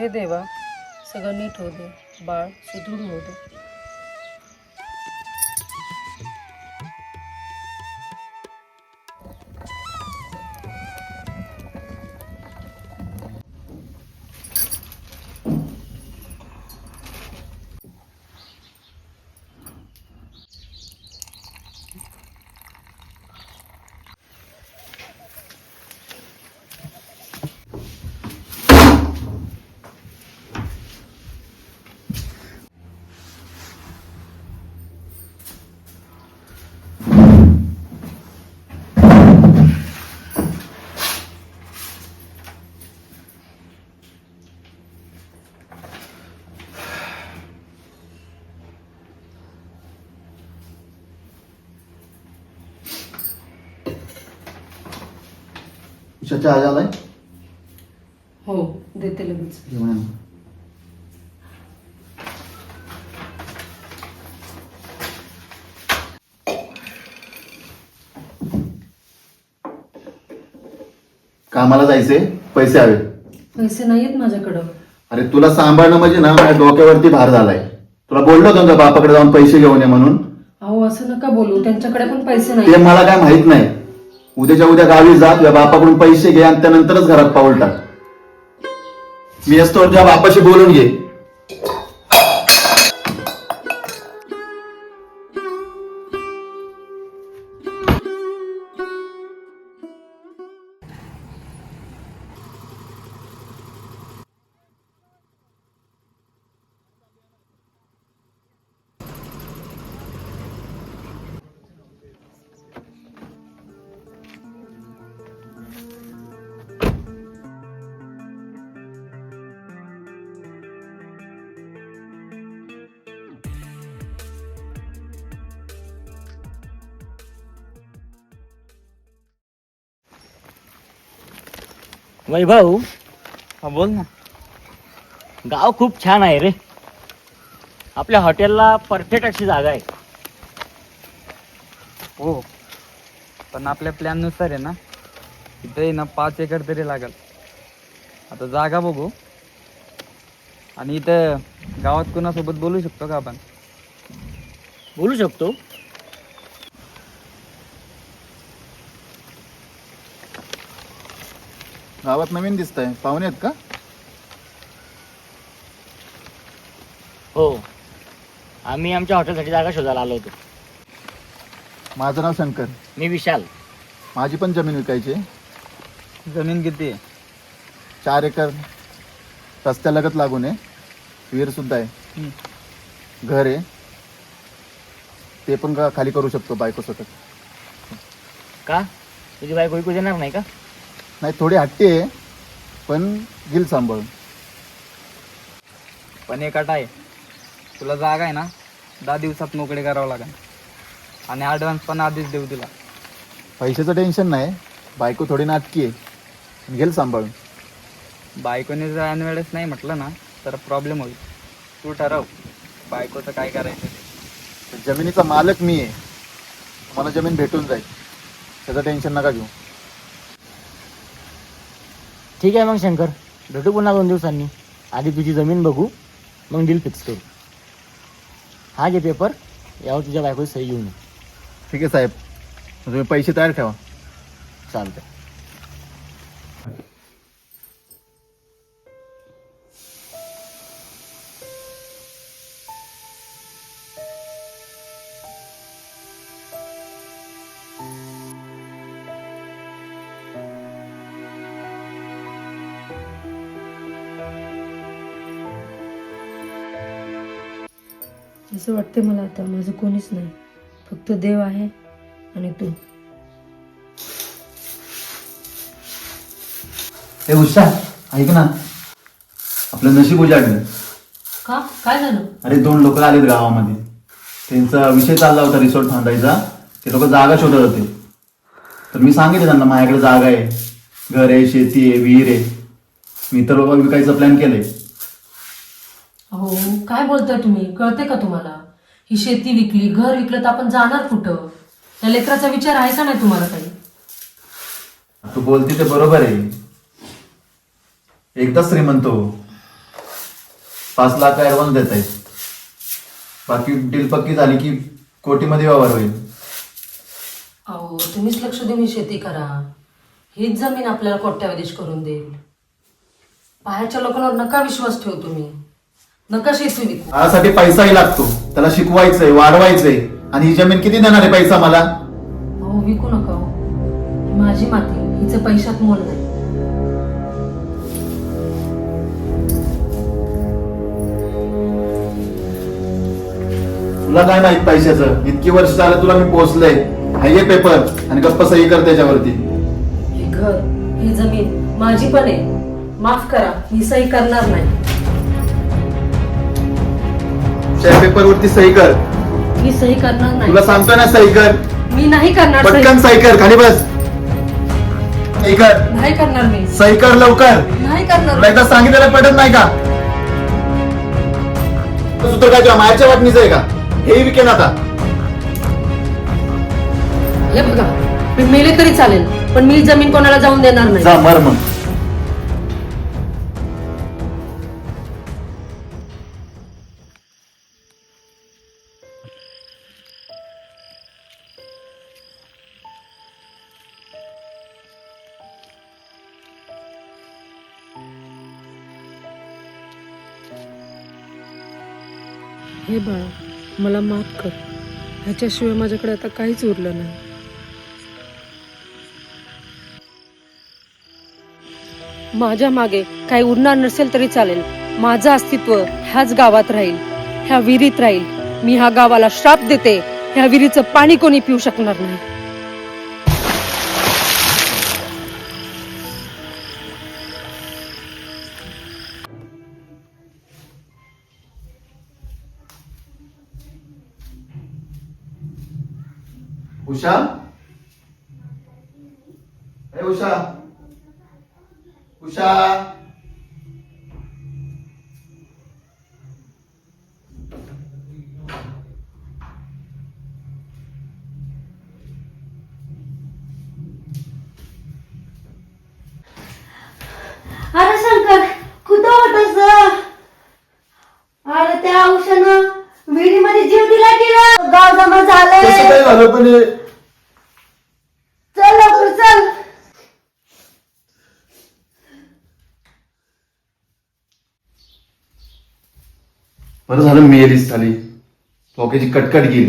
हे देवा सगळं नीट होऊ दे बाळ सुदृढ होऊ दे. उषाच्या आज आलाय हो देते लगेच. आण. कामाला जायचे पैसे हवे. पैसे नाहीत माझ्याकडं. अरे तुला सांभाळणं म्हणजे ना माझ्या डोक्यावरती भार झालाय. तुला बोललो होतो ना बापाकडे जाऊन पैसे घेऊन ये म्हणून. अहो असं नका बोलू. त्यांच्याकडे पण पैसे ते नाही मला काय माहीत नाही. उद्याच्या उद्या गावी जा तुझ्या बापाकडून पैसे घे आणि त्यानंतरच घरात पाऊल टाक. मी असतो तुझ्या बापाशी बोलून घे. वैभव हा बोल ना. गाव खूप छान आहे रे. आपल्या हॉटेलला परफेक्ट अशी जागा आहे. हो. पण आपल्या प्लॅननुसार आहे ना इथे ना पाच एकर तरी लागेल. आता जागा बघू. आणि इथं गावात कोणासोबत बोलू शकतो का आपण? बोलू शकतो. गावात नवीन दिसतंय. पाहुणे आहेत का? हो. आम्ही आमच्या हॉटेलसाठी जागा शोधायला आलो होतो. माझं नाव शंकर. मी विशाल. माझी पण जमीन विकायची. आहे. जमीन किती आहे? चार एकर. रस्त्यालगत लागून आहे. विहीर सुद्धा आहे. हम्म. घर आहे. ते पण का खाली करू शकतो बायको स्वतः का? तुझी बायको ऐकू देणार नाही का? नाही थोडी हट्टी आहे पण गिल सांभाळून. पण एक अट आहे. तुला जागा आहे ना दहा दिवसात मोकळे करावं लागेल. आणि ॲडव्हान्स पण आधीच देऊ तुला. पैशाचं टेन्शन नाही बायको थोडी नाटकी आहे घेल सांभाळून. बायकोने जर ऐन वेळेस नाही म्हटलं ना तर प्रॉब्लेम होईल. तू ठरव बायकोचं काय करायचं ते. जमिनीचा मालक मी आहे. मला जमीन भेटून जाईल. त्याचं टेन्शन नका घेऊ. ठीक आहे मग शंकर. भेटू पुन्हा दोन दिवसांनी. आधी तुझी जमीन बघू मग डील फिक्स करू. हा घे पेपर यावर तुझ्या बायकोची सही घेऊन ये. ठीक आहे साहेब. तुम्ही पैसे तयार ठेवा. चालतंय. असं वाटते मला आता. माझं कोणीच नाही. फक्त देव आहे आणि तू. हे उषा ऐक ना. आपलं नशीब उजाडलं. का? काय झालं? अरे दोन लोक आलेत गावामध्ये. त्यांचा विषय चालला होता रिसॉर्ट बांधायचा ते लोक जागा शोधत होते. तर मी सांगितलं त्यांना माझ्याकडे जागा आहे. घर आहे शेती आहे विहीर आहे. मी तर बाबा विकायचा प्लॅन केलंय. अहो. काय बोलताय तुम्ही? कळते का तुम्हाला? ही शेती विकली घर विकलं तर आपण जाणार कुठं? या लेकराचा विचार आहे का नाही तुम्हाला काही? तू बोलते ते बरोबर आहे. एकदा श्रीमंत हो. पाच लाख ऍडव्हान्स देत आहे. बाकी डील पक्की झाली की कोटीमध्ये व्यवहार होईल. अहो तुम्हीच लक्ष देऊन ही शेती करा. हीच जमीन आपल्याला कोट्यावधीश करून देईल. बाहेरच्या लोकांवर नका विश्वास ठेवू तुम्ही. नका शेती विकू पैसाही लागतो. त्याला शिकवायचंय वाढवायचंय. आणि ही जमीन किती देणार आहे पैसा मला? अहो विकू नका हो. ही माझी माती हिचं पैशात मोल नाही. तुला काय माहीत पैशाचं? इतकी वर्ष झालं तुला मी पोचलंय. हाय पेपर. आणि गप्प सही कर त्याच्यावरती. हे घर ही जमीन माझी पण आहे. माफ करा मी सही करणार नाही. त्या पेपरवरती सही कर. मी सही करणार नाही. तुला सांगतोय ना सही कर. मी नाही करणार सही. पटकन सही कर खाली बस. सही कर. नाही करणार मी. सही कर लवकर. नाही करणार तुला एकदा सांगितलेलं पटत नाही का? सूत्र काय तुझ्या मायाच्या वाटणीचं आहे का? हे विकेन आता. हे बघा मी मेले तरी चालेल पण मी जमीन कोणाला जाऊन देणार नाही. जा मर मग. हे बाळा मला माफ कर. ह्याच्याशिवाय माझ्याकडे आता काहीच उरलं नाही. माझ्या मागे काही उरणार नसेल तरी चालेल. माझं अस्तित्व ह्याच गावात राहील. ह्या विहिरीत राहील. मी ह्या गावाला श्राप देते. ह्या विहिरीचं पाणी कोणी पिऊ शकणार नाही. उषा? ए उषा. उषा. अरे शंकर कुठं होतस अरे त्या औषधानं विहिरीमध्ये जीव दिला रे? गाव जमा काय झालं पण हे? बरं झालं मेलीच झाली डोक्याची कटकट गेली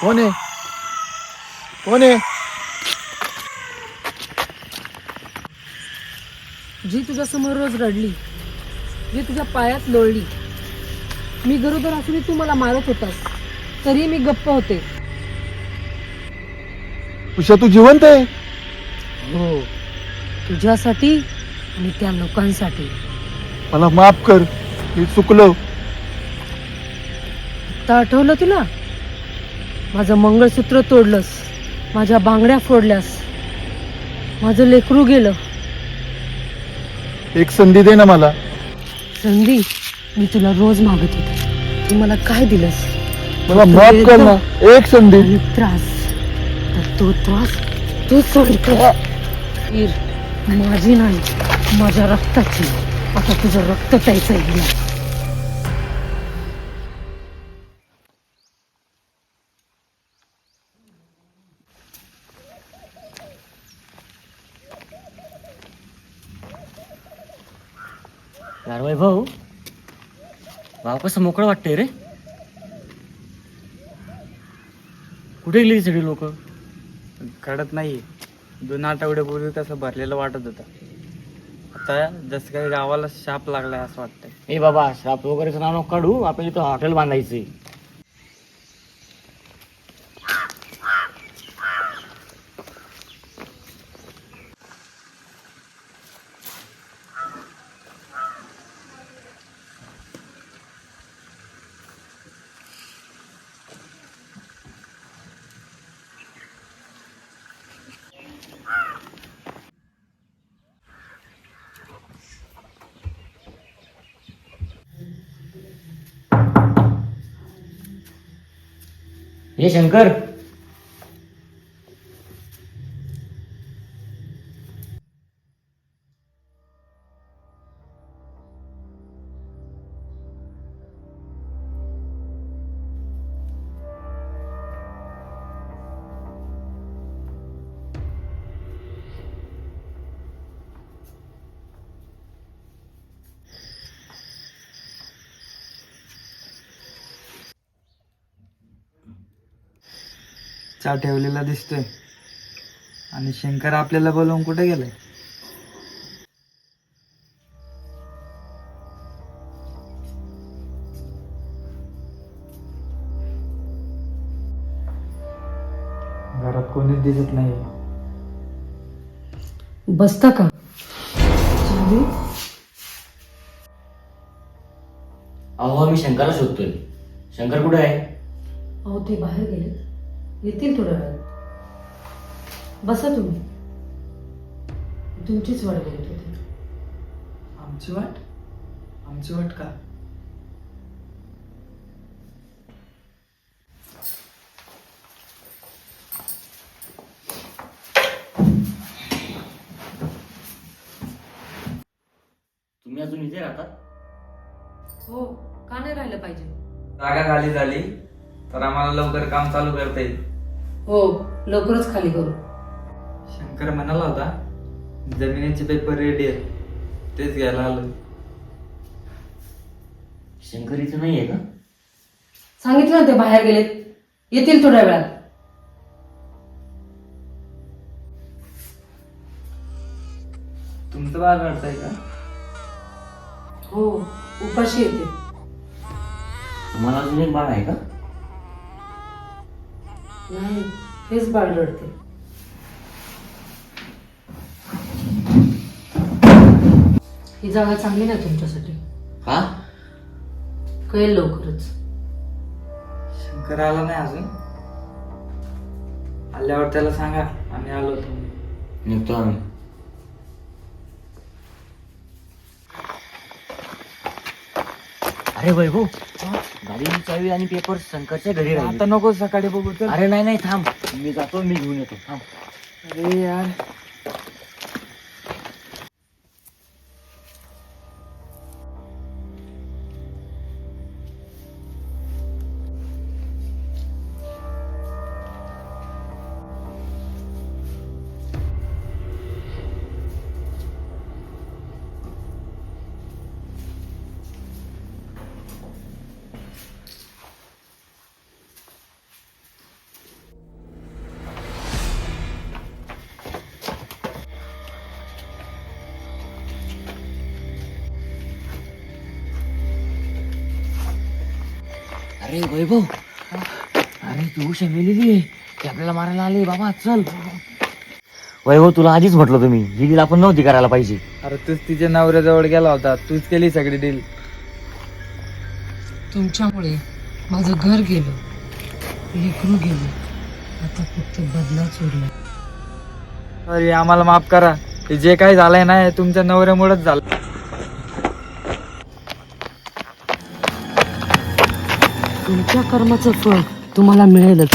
कोण आहे कोण? आहे जी तुझ्या समोर रोज रडली जी तुझ्या पायात लोळली मी गरोदर असूनही तू मला मारत होतास तरी मी गप्प होते. उषा तू जिवंत आहे? हो तुझ्यासाठी आणि त्या लोकांसाठी. मला माफ कर मी चुकलो. आता आठवलं तुला? माझं मंगळसूत्र तोडलंस. माझ्या बांगड्या फोडल्यास माझं लेकरू गेलं. एक संधी दे ना मला. संधी? मी तुला रोज मागत होते. तू मला काय दिलंस? मला माफ कर ना. एकदम- एक संधी. आणि त्रास. तर तो त्रास तू सोडतो माझी नाही माझ्या रक्ताची. आता तुझं रक्त प्यायचं आहे कसं मोकळं वाटतंय रे? कुठे गेली सगळी लोक? कळत नाही. दोन आठवड्यापूर्वी कसं भरलेलं वाटत होतं. आता जसं काही गावाला शाप लागलाय असं वाटतंय. ए बाबा श्राप वगैरेचं नाव नको काढू. आपण इथं हॉटेल बांधायचे हे शंकर चहा ठेवलेला दिसतोय. आणि शंकर आपल्याला बोलवून कुठे गेलाय? घरात कोणीच दिसत नाही बसता का? अहो मी शंकरला शोधतोय. शंकर कुठे आहे? अहो ते बाहेर गेले. येतील थोड्या वेळात बसा तुम्ही. तुमचीच वाट बघत होते. आमची वाट? आमची वाट का? तुम्ही अजून इथे राहतात हो का नाही राहिलं पाहिजे? जागा खाली झाली तर आम्हाला लवकर काम चालू करता येईल. हो लवकरच खाली करू. शंकर म्हणाला होता जमिनीचे पेपर रेडी आहेत तेच घ्यायला आलो. शंकर इथे नाही आहे का? सांगितलं ना ते बाहेर गेलेत येतील थोड्या वेळात. तुमचं बाळ रडतंय का? हो उपाशी येते. तुम्हाला अजून एक बाळ आहे का? नाही हेच बाळ रडते ही जागा चांगली नाही तुमच्यासाठी. का कळेल लवकरच. शंकर आला नाही अजून. आल्यावर त्याला सांगा आम्ही आलो होतो. निघतो आम्ही. अरे वैभव गाडीची चावी आणि पेपर शंकरच्या घरी राहिले. आता नको सकाळी बघू तर. अरे नाही नाही थांब. मी जातो मी घेऊन येतो. थांब. अरे यार. अरे वैभव. अरे तू शमेलेली आहे. ती आपल्याला मारायला आली. बाबा चल. वैभव तुला आधीच म्हटलं तुम्ही ही डील आपण नव्हती करायला पाहिजे. अरे तूच तिच्या नवऱ्याजवळ गेला होता. तूच केली सगळी डील तुमच्यामुळे माझं घर गेलं. लेकरू गेलं. आता फक्त बदलाच उरला. अरे आम्हाला माफ करा. हे जे काही झालंय ना हे तुमच्या नवऱ्यामुळेच झालं. तुमच्या कर्माचं फळ तुम्हाला मिळेलच.